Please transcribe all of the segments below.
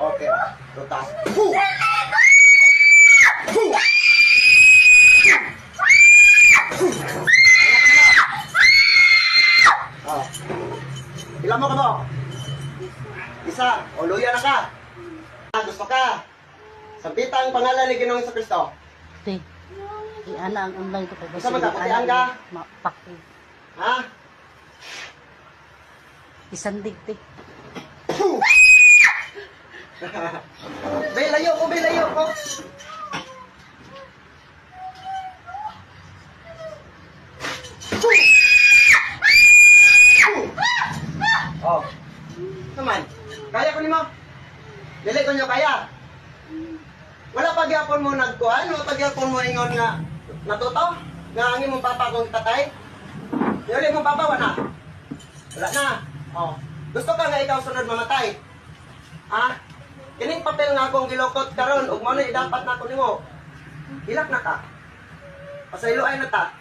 Okay. Tutas. Hu! Hu! Oh. Ilan mo ka mo? Isa. O luya na ka. Ah, Gusto ka? Sampita ang pangalan ni Ginoong sa Kristo. Te. Di ana ang online ko Basta magkaputian ka? Mapaki. Ha? Isang digtig. Bay, layo ko, bay, layo ko. Oh. Naman. Kaya ko ni mo. Dili ko nyo kaya. Wala pa gyapon mo nagkuhan, wala pa gyapon mo ingon nga natuto. Nga ang imong papa kong tatay. Dili mo papa wala. Wala na. Oh. Gusto ka nga ikaw sunod mamatay. Ha? Kining papel nga akong gilokot karon ug mo na dapat na ako nimo. Hilak na ka. Pasayloay na ta.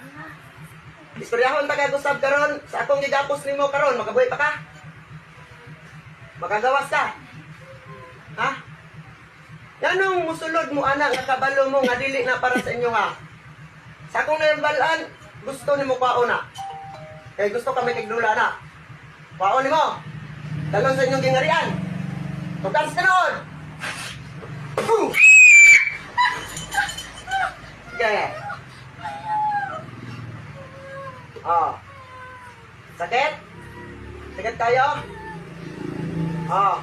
Istoryahon ta kay Gustab karon sa akong gigapos nimo karon makabuhi pa ka. Makagawas ka. Ha? Yanong musulod mo anak nga kabalo mo nga dili na para sa inyo ha. Sa akong nayambalaan, gusto nimo kwaon na. Kay gusto kami tigdula na. Kwaon nimo. Dalon sa inyong gingarian. Tugas ka noon! Boom! Sige. Oh. Sakit? Sakit kayo? Oh.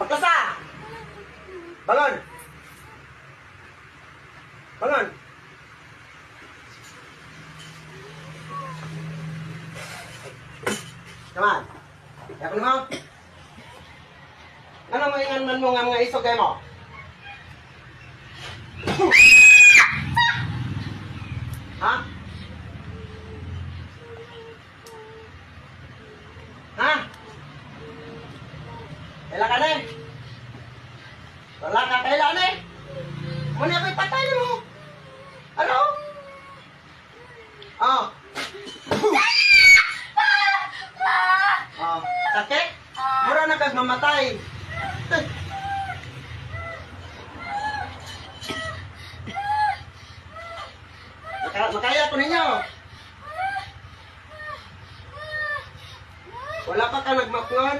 Pagkasa! Bangon! Bangon! Naman. Yakin mo? Ano mo ingan mo nga mga isog kayo mo? Ha? Kailan ka na eh? Wala ka kailan eh? Muna ako'y patay mo. Ano? Oh. Oh, sakit? Mura na kag mamatay. Maka, makaya ko ninyo. Wala pa ka nagmakngon?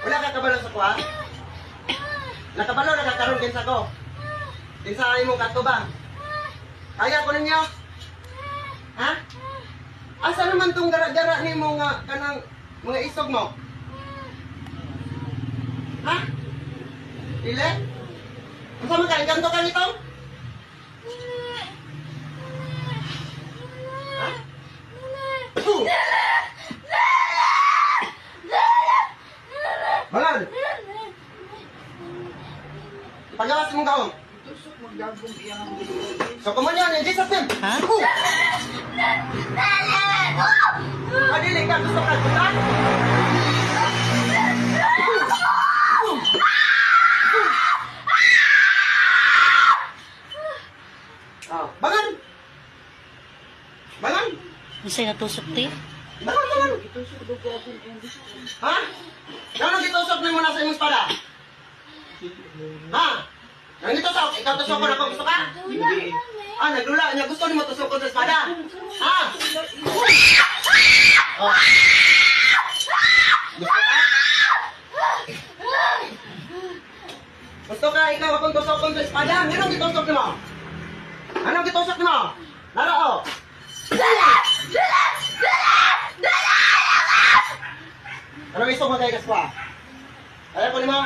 Wala ka kabalo sa kuha? Nakabalo na kakaroon din sa ko. Din sa imong katubang. Kaya ko ninyo? Ha? Asa naman tong gara-gara ni mo nga kanang mga isog mo? Ha? Dili? Asa man ka? Ganto ka nito? Bangan! Pagawas mong gaon. So, kumanyan, hindi sa tim. Ha? Ka, gusto ka, gusto Oh, bangan! Bangan! Unsay natusok te? Bangan, bangan! Ha? Gano'n gitusok na mo na sa imong espada? Ha? Nang gitusok, ikaw tusok ko na kung gusto ka? Ah, naglula niya. Gusto ni mo tusok ko sa espada? Ha? Oh. Gusto ka? Gusto ka ikaw akong tusok ko sa espada? Anong gitusok ni mo? Anong gitusok ni mo? Laro, oh. Ano gusto mo kay Kaswa? Kaya ko ni mo?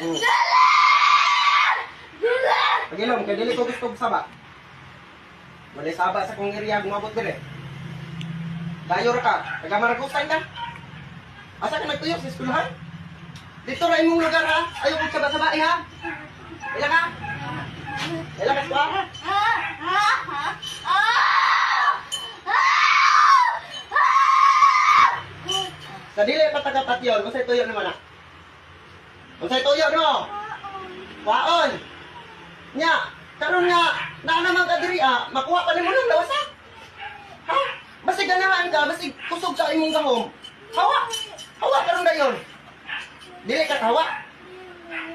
Mm. Pagilom, kaya dili ko gusto saba. Wala saba sa kong area, gumabot dire. Dayor ka, taga Maragusan ka. Asa ka nagtuyo sa eskwelahan? Dito ra imong lugar ha. Ayaw kong saba-saba ha. Ila ka? Ila ka? Sa dili pa taga patyon, kung tuyo naman na. Kung tuyo no? Waon! Nya, karon nga na naman ka diri ah, makuha pa nimo ng lawasa. Ha? Basig ganahan ka, basig kusog sa imong gahom. Hawa. Hawa karon dayon. Dili ka hawa.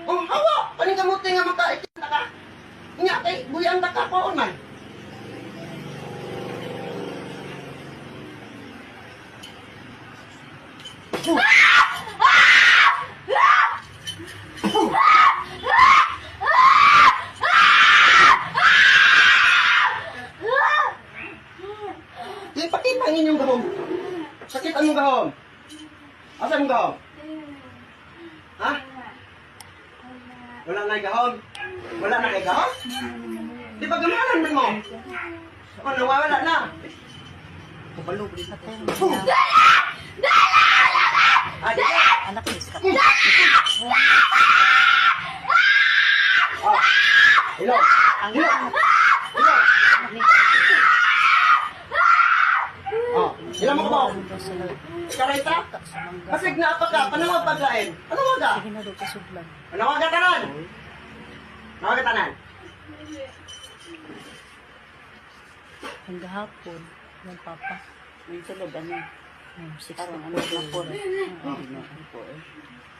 Oh, hawa. Paning kamuti nga makaitin ka. Nya kay buyang ta ka paon man. Di pakita ang inyong gahom. Sakit ang inyong gahom. Asa ang gahom? Ha? Wala na gahom? Wala na kay gahom? Di ba gamanan man mo? O, nawawala na. Mo Boom! na. Di ba? Anak ni. Oh. Hello. Ang Hello. Oh, sila mo ko. Sa mangga. Basig na apa ka? Panawag pagkain. Panawag ka? Na. Panawag ka tanan. Panawag ka tanan. Ang gahapon, yung papa. Tulog, ano? Yung six na ano, hapon. Oo, ano po eh.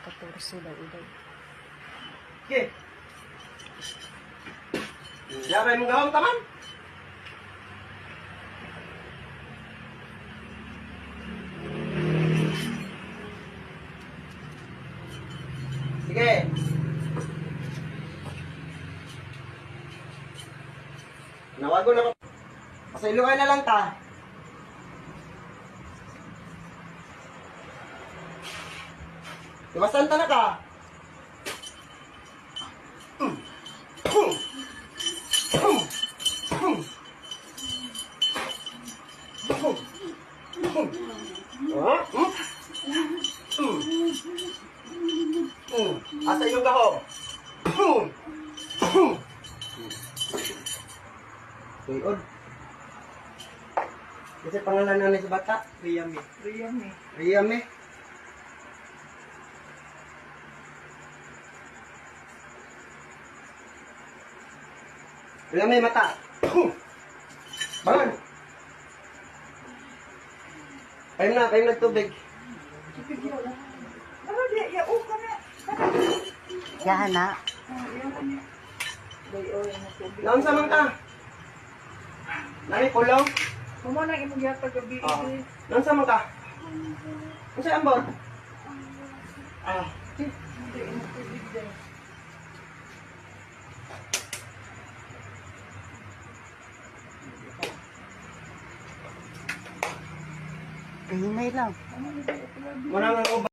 14 daw, uday. Okay. Yabay mong gawang taman. Sige. Nawago na ko. Pasailuhan na lang ta. Iwasan ta na ka. Asa yung gahom? Tuyod. Kasi pangalan na ni sa bata? Riyami. Riyami. Riyami. Riyami mata. Bangon. Kayo na, kayo nagtubig. Na. Yahan na. Naon sa man ka? Nani kulong? Kumana imong yata gabi. Oo. Naon sa man ka? Ano sa ambot? Ah. Hinay lang. Nga uba.